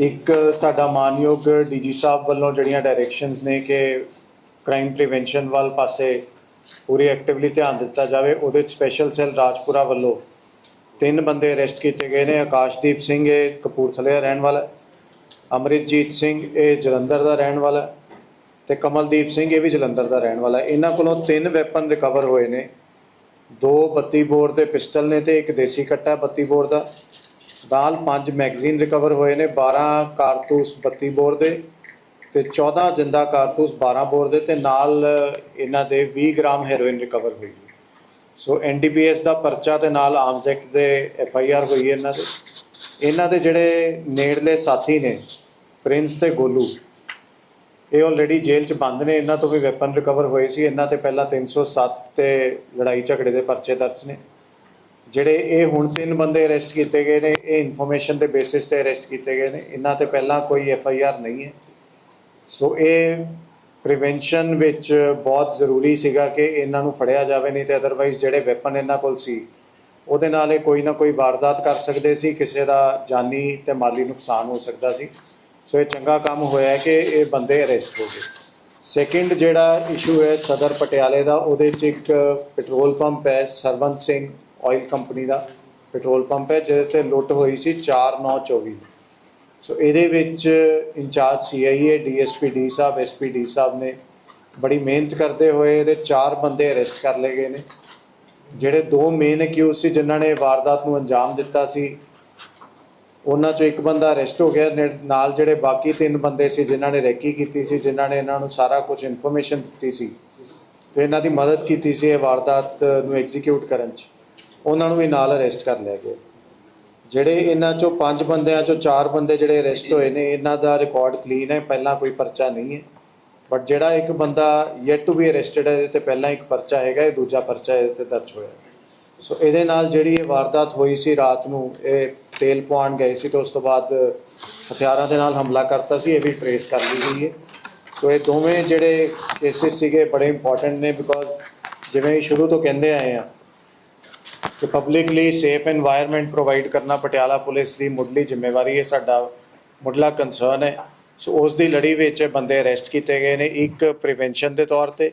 ਇੱਕ ਸਾਡਾ ਮਾਨਯੋਗ ਡੀਜੀ ਸਾਹਿਬ ਵੱਲੋਂ ਜਿਹੜੀਆਂ ਡਾਇਰੈਕਸ਼ਨਸ ਨੇ ਕਿ ਕ੍ਰਾਈਮ ਪ੍ਰੀਵੈਂਸ਼ਨ ਵੱਲ ਪਾਸੇ ਪੂਰੀ ਐਕਟਿਵਲੀ ਧਿਆਨ ਦਿੱਤਾ ਜਾਵੇ, ਉਹਦੇ ਚ ਸਪੈਸ਼ਲ ਸੈੱਲ ਰਾਜਪੁਰਾ ਵੱਲੋਂ ਤਿੰਨ ਬੰਦੇ ਅਰੈਸਟ ਕੀਤੇ ਗਏ ਨੇ, ਆਕਾਸ਼ਦੀਪ ਸਿੰਘ ਇਹ ਕਪੂਰਥਲੇ ਦਾ ਰਹਿਣ ਵਾਲਾ ਹੈ। ਅਮਰਿਤਜੀਤ ਸਿੰਘ ਇਹ ਜਲੰਧਰ ਦਾ ਰਹਿਣ ਵਾਲਾ ਹੈ ਤੇ ਕਮਲਦੀਪ ਸਿੰਘ ਇਹ ਵੀ ਜਲੰਧਰ ਦਾ ਰਹਿਣ ਵਾਲਾ ਇਹਨਾਂ ਕੋਲੋਂ ਤਿੰਨ ਵੈਪਨ ਰਿਕਵਰ ਹੋਏ ਨੇ, ਦੋ 32 ਬੋਰ ਦੇ ਪਿਸਟਲ ਨੇ ਤੇ ਇੱਕ ਦੇਸੀ ਕੱਟਾ 32 ਬੋਰ ਦਾ ਨਾਲ ਪੰਜ ਮੈਗਜ਼ੀਨ ਰਿਕਵਰ ਹੋਏ ਨੇ 12 ਕਾਰਤੂਸ 32 ਬੋਰ ਦੇ ਤੇ 14 ਜਿੰਦਾ ਕਾਰਤੂਸ 12 ਬੋਰ ਦੇ ਤੇ ਨਾਲ ਇਹਨਾਂ ਦੇ 20 ਗ੍ਰਾਮ ਹੈਰੋਇਨ ਰਿਕਵਰ ਹੋਈ ਹੈ ਸੋ ਐਨਡੀਪੀਐਸ ਦਾ ਪਰਚਾ ਤੇ ਨਾਲ ਆਰਮਸ ਐਕਟ ਦੇ ਐਫਆਈਆਰ ਹੋਈ ਹੈ ਇਹਨਾਂ ਦੇ। ਇਹਨਾਂ ਦੇ ਜਿਹੜੇ ਨੇੜਲੇ ਸਾਥੀ ਨੇ, ਪ੍ਰਿੰਸ ਤੇ ਗੋਲੂ, ਇਹ ਆਲਰੇਡੀ ਜੇਲ੍ਹ 'ਚ ਬੰਦ ਨੇ, ਇਹਨਾਂ ਤੋਂ ਵੀ ਵੈਪਨ ਰਿਕਵਰ ਹੋਏ ਸੀ। ਇਹਨਾਂ ਤੇ ਪਹਿਲਾਂ 307 ਤੇ ਲੜਾਈ ਝਗੜੇ ਦੇ ਪਰਚੇ ਦਰਜ ਨੇ। ਜਿਹੜੇ ਇਹ ਹੁਣ ਤਿੰਨ ਬੰਦੇ ਅਰੈਸਟ ਕੀਤੇ ਗਏ ਨੇ, ਇਹ ਇਨਫੋਰਮੇਸ਼ਨ ਦੇ ਬੇਸਿਸ ਤੇ ਅਰੈਸਟ ਕੀਤੇ ਗਏ ਨੇ। ਇਹਨਾਂ ਤੇ ਪਹਿਲਾਂ ਕੋਈ ਐਫ ਆਈ ਆਰ ਨਹੀਂ ਹੈ। ਸੋ ਇਹ ਪ੍ਰੀਵੈਂਸ਼ਨ ਵਿੱਚ ਬਹੁਤ ਜ਼ਰੂਰੀ ਸੀਗਾ ਕਿ ਇਹਨਾਂ ਨੂੰ ਫੜਿਆ ਜਾਵੇ, ਨਹੀਂ ਤੇ ਅਦਰਵਾਈਜ਼ ਜਿਹੜੇ ਵੈਪਨ ਇਹਨਾਂ ਕੋਲ ਸੀ, ਉਹਦੇ ਨਾਲ ਇਹ ਕੋਈ ਨਾ ਕੋਈ ਵਾਰਦਾਤ ਕਰ ਸਕਦੇ ਸੀ, ਕਿਸੇ ਦਾ ਜਾਨੀ ਤੇ ਮਾਲੀ ਨੁਕਸਾਨ ਹੋ ਸਕਦਾ ਸੀ। ਸੋ ਇਹ ਚੰਗਾ ਕੰਮ ਹੋਇਆ ਕਿ ਇਹ ਬੰਦੇ ਅਰੈਸਟ ਹੋ ਗਏ। ਸੈਕਿੰਡ ਜਿਹੜਾ ਇਸ਼ੂ ਹੈ ਸਦਰ ਪਟਿਆਲੇ ਦਾ, ਉਹਦੇ 'ਚ ਇੱਕ ਪੈਟਰੋਲ ਪੰਪ ਹੈ ਸਰਵੰਤ ਸਿੰਘ। ਆਇਲ ਕੰਪਨੀ ਦਾ ਪੈਟਰੋਲ ਪੰਪ ਹੈ, ਜਿਹਦੇ ਤੇ ਲੁੱਟ ਹੋਈ ਸੀ 4924 ਸੋ ਇਹਦੇ ਵਿੱਚ incharge CIA DSP D sahib SP D sahib ਨੇ ਬੜੀ ਮਿਹਨਤ ਕਰਦੇ ਹੋਏ ਇਹਦੇ ਚਾਰ ਬੰਦੇ ਅਰੈਸਟ ਕਰ ਲਏ ਗਏ ਨੇ। ਜਿਹੜੇ ਦੋ ਮੇਨ ਅਕਿਊਜ਼ ਸੀ, ਜਿਨ੍ਹਾਂ ਨੇ ਵਾਰਦਾਤ ਨੂੰ ਅੰਜਾਮ ਦਿੱਤਾ ਸੀ, ਉਹਨਾਂ ਚੋਂ ਇੱਕ ਬੰਦਾ ਅਰੈਸਟ ਹੋ ਗਿਆ, ਨੇ- ਨਾਲ ਜਿਹੜੇ ਬਾਕੀ ਤਿੰਨ ਬੰਦੇ ਸੀ, ਜਿਨ੍ਹਾਂ ਨੇ ਰੈਕੀ ਕੀਤੀ ਸੀ, ਜਿਨ੍ਹਾਂ ਨੇ ਇਹਨਾਂ ਨੂੰ ਸਾਰਾ ਕੁਝ ਇਨਫੋਰਮੇਸ਼ਨ ਦਿੱਤੀ ਸੀ, ਤੇ ਇਹਨਾਂ ਦੀ ਮਦਦ ਕੀਤੀ ਸੀ ਇਹ ਵਾਰਦਾਤ ਨੂੰ ਐਗਜ਼ੀਕਿਊਟ ਕਰਨ 'ਚ। ਉਹਨਾਂ ਨੂੰ ਵੀ ਨਾਲ ਅਰੈਸਟ ਕਰ ਲਿਆ ਗਿਆ। ਜਿਹੜੇ ਇਹਨਾਂ ਚੋਂ ਪੰਜ ਬੰਦਿਆਂ ਚੋਂ ਚਾਰ ਬੰਦੇ ਜਿਹੜੇ ਅਰੈਸਟ ਹੋਏ ਨੇ, ਇਹਨਾਂ ਦਾ ਰਿਕਾਰਡ ਕਲੀਨ ਹੈ, ਪਹਿਲਾਂ ਕੋਈ ਪਰਚਾ ਨਹੀਂ ਹੈ। ਬਟ ਜਿਹੜਾ ਇੱਕ ਬੰਦਾ ਯੈਟ ਟੂ ਬੀ ਅਰੈਸਟਡ ਹੈ, ਇਹਦੇ ਤੇ ਪਹਿਲਾਂ ਇੱਕ ਪਰਚਾ ਹੈਗਾ, ਇਹ ਦੂਜਾ ਪਰਚਾ ਇਹਦੇ ਤੇ ਦਰਜ ਹੋਇਆ। ਸੋ ਇਹਦੇ ਨਾਲ ਜਿਹੜੀ ਇਹ ਵਾਰਦਾਤ ਹੋਈ ਸੀ ਰਾਤ ਨੂੰ, ਇਹ ਤੇਲ ਪਵਾਉਣ ਗਏ ਸੀ ਤੇ ਉਸ ਤੋਂ ਬਾਅਦ ਹਥਿਆਰਾਂ ਦੇ ਨਾਲ ਹਮਲਾ ਕਰਤਾ ਸੀ, ਇਹ ਵੀ ਟਰੇਸ ਕਰ ਲਈ ਗਈ ਹੈ। ਸੋ ਇਹ ਦੋਵੇਂ ਜਿਹੜੇ ਕੇਸਿਸ ਸੀਗੇ ਬੜੇ ਇੰਪੋਰਟੈਂਟ ਨੇ ਬਿਕੋਜ਼ ਜਿਵੇਂ ਸ਼ੁਰੂ ਤੋਂ ਕਹਿੰਦੇ ਆਏ ਆ ਤੇ ਪਬਲਿਕ ਲਈ ਸੇਫ এনवायरमेंट ਪ੍ਰੋਵਾਈਡ ਕਰਨਾ ਪਟਿਆਲਾ ਪੁਲਿਸ ਦੀ ਮੁੱਢਲੀ ਜ਼ਿੰਮੇਵਾਰੀ ਹੈ ਸਾਡਾ ਮੁੱਢਲਾ ਕੰਸਰਨ ਹੈ। ਸੋ ਉਸ ਦੀ ਲੜੀ ਵਿੱਚ ਬੰਦੇ ਅਰੈਸਟ ਕੀਤੇ ਗਏ ਨੇ ਇੱਕ ਪ੍ਰੀਵੈਂਸ਼ਨ ਦੇ ਤੌਰ ਤੇ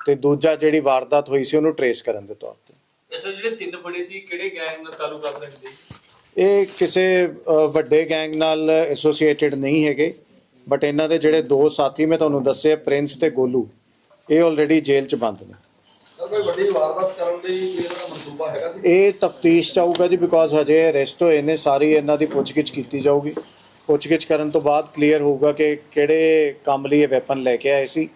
ਤੇ ਦੂਜਾ ਜਿਹੜੀ ਵਾਰਦਾਤ ਹੋਈ ਸੀ ਉਹਨੂੰ ਟਰੇਸ ਕਰਨ ਦੇ ਤੌਰ ਤੇ। ਇਸੇ ਜਿਹੜੇ ਤਿੰਨ ਬਣੇ ਸੀ ਕਿਹੜੇ ਗੈਂਗ ਨਾਲ ਤਾਲੁਕ ਕਰ ਸਕਦੇ ਇਹ ਕਿਸੇ ਵੱਡੇ ਗੈਂਗ ਨਾਲ ਐਸੋਸੀਏਟਿਡ ਨਹੀਂ ਹੈਗੇ ਬਟ ਇਹਨਾਂ ਦੇ ਜਿਹੜੇ ਦੋ ਸਾਥੀ ਮੈਂ ਤੁਹਾਨੂੰ ਦੱਸਿਆ ਪ੍ਰਿੰਸ ਤੇ ਗੋਲੂ ਇਹ ਆਲਰੇਡੀ ਜੇਲ੍ਹ 'ਚ ਬੰਦ ਨੇ। ਕੋਈ ਵੱਡੀ ਵਾਰਦਾਤ ਕਰਨ ਲਈ ਇਹਨਾਂ ਦਾ ਮਨਸੂਬਾ ਹੈਗਾ ਸੀ? ਇਹ ਤਫਤੀਸ਼ ਚਾਹੂਗਾ ਜੀ ਬਿਕੋਜ਼ ਹਜੇ ਅਰੈਸਟ ਹੋਏ ਨੇ ਸਾਰੀ ਇਹਨਾਂ ਦੀ ਪੁੱਛਗਿੱਛ ਕੀਤੀ ਜਾਊਗੀ। ਪੁੱਛਗਿੱਛ ਕਰਨ ਤੋਂ ਬਾਅਦ ਕਲੀਅਰ ਹੋਊਗਾ ਕਿ ਕਿਹੜੇ ਕੰਮ ਲਈ ਇਹ ਵੈਪਨ ਲੈ ਕੇ ਆਏ ਸੀ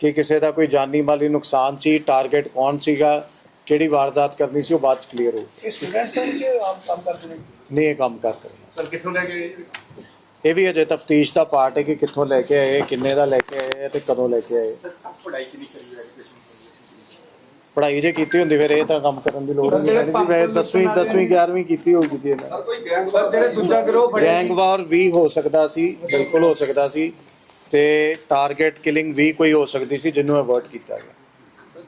ਕਿ ਕਿਸੇ ਦਾ ਕੋਈ ਜਾਨੀ ਮਾਲੀ ਨੁਕਸਾਨ ਸੀ ਟਾਰਗੇਟ ਕੌਣ ਸੀਗਾ ਕਿਹੜੀ ਵਾਰਦਾਤ ਕਰਨੀ ਸੀ ਉਹ ਬਾਅਦ ਕਲੀਅਰ ਹੋਊ। ਇਹ ਸਟੂਡੈਂਟਸ ਹਨ ਕਿ ਆਪ ਕੰਮ ਕਰਦੇ ਨੇ? ਨਹੀਂ ਇਹ ਕੰਮ ਕਰ ਕਰ ਸਰ ਕਿੱਥੋਂ ਲੈ ਕੇ ਇਹ ਵੀ ਅਜੇ ਤਫਤੀਸ਼ ਦਾ ਪਾਰਟ ਹੈ ਕਿ ਕਿੱਥੋਂ ਲੈ ਕੇ ਆਏ ਕਿੰਨੇ ਦਾ ਲੈ ਕੇ ਆਏ ਤੇ ਕਦੋਂ ਲੈ ਕੇ ਆਏ। ਪੜਾਈ ਚ ਨਹੀਂ ਕਰੀ ਐਜੂਕੇਸ਼ਨ ਪੜ੍ਹਾਈ ਜੇ ਕੀਤੀ ਹੁੰਦੀ ਫਿਰ ਇਹ ਤਾਂ ਕੰਮ ਕਰਨ ਦੀ ਲੋੜ ਨਹੀਂ ਪੈਣੀ ਸੀ ਮੈਂ 10ਵੀਂ 10ਵੀਂ 11ਵੀਂ ਕੀਤੀ ਹੋਊਗੀ ਜੀ ਇਹਨਾਂ ਸਰ ਕੋਈ ਗੈਂਗ ਵਾਰ ਜਿਹੜੇ ਦੂਜਾ ਗਰੋਹ ਗੈਂਗ ਵਾਰ ਵੀ ਹੋ ਸਕਦਾ ਸੀ ਬਿਲਕੁਲ ਹੋ ਸਕਦਾ ਸੀ। ਤੇ ਟਾਰਗੇਟ ਕਿਲਿੰਗ ਵੀ ਕੋਈ ਹੋ ਸਕਦੀ ਸੀ ਜਿਹਨੂੰ ਅਵਰਟ ਕੀਤਾ ਗਿਆ।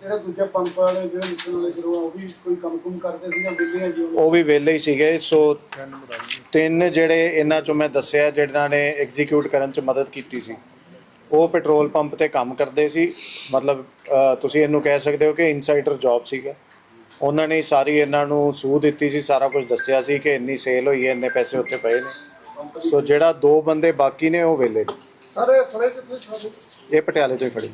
ਜਿਹੜਾ ਦੂਜਾ ਪੰਪ ਵਾਲੇ ਜਿਹੜੇ ਨਿਕਲਣ ਵਾਲੇ ਗਰੋਹ ਆ ਉਹ ਵੀ ਕੋਈ ਕੰਮ ਕੁਮ ਕਰਦੇ ਸੀ ਜਾਂ ਵਿਲੇ ਜੀ ਉਹ? ਵੀ ਵਿਹਲੇ ਹੀ ਸੀਗੇ। ਸੋ ਤਿੰਨ ਜਿਹੜੇ ਇਹਨਾਂ ਚੋਂ ਮੈਂ ਦੱਸਿਆ ਜਿਹਨਾਂ ਨੇ ਐਗਜ਼ੀਕਿਊਟ ਕਰਨ ਚ ਮਦਦ ਕੀਤੀ ਸੀ। ਉਹ ਪੈਟਰੋਲ ਪੰਪ ਤੇ ਕੰਮ ਕਰਦੇ ਸੀ। ਮਤਲਬ ਤੁਸੀਂ ਇਹਨੂੰ ਕਹਿ ਸਕਦੇ ਹੋ ਕਿ ਇਨਸਾਈਡਰ ਜੌਬ ਸੀਗਾ। ਉਹਨਾਂ ਨੇ ਸਾਰੀ ਇਹਨਾਂ ਨੂੰ ਸੂਹ ਦਿੱਤੀ ਸੀ ਸਾਰਾ ਕੁਝ ਦੱਸਿਆ ਸੀ ਕਿ ਇੰਨੀ ਸੇਲ ਹੋਈ ਹੈ ਇੰਨੇ ਪੈਸੇ ਉੱਥੇ ਪਏ ਨੇ। ਸੋ ਜਿਹੜਾ ਦੋ ਬੰਦੇ ਬਾਕੀ ਨੇ ਉਹ ਵਿਹਲੇ ਨੇ। ਸਾਰੇ ਫੜੇ ਛੋੜੇ ਇਹ ਪਟਿਆਲੇ ਤੋਂ ਹੀ ਫੜੇ।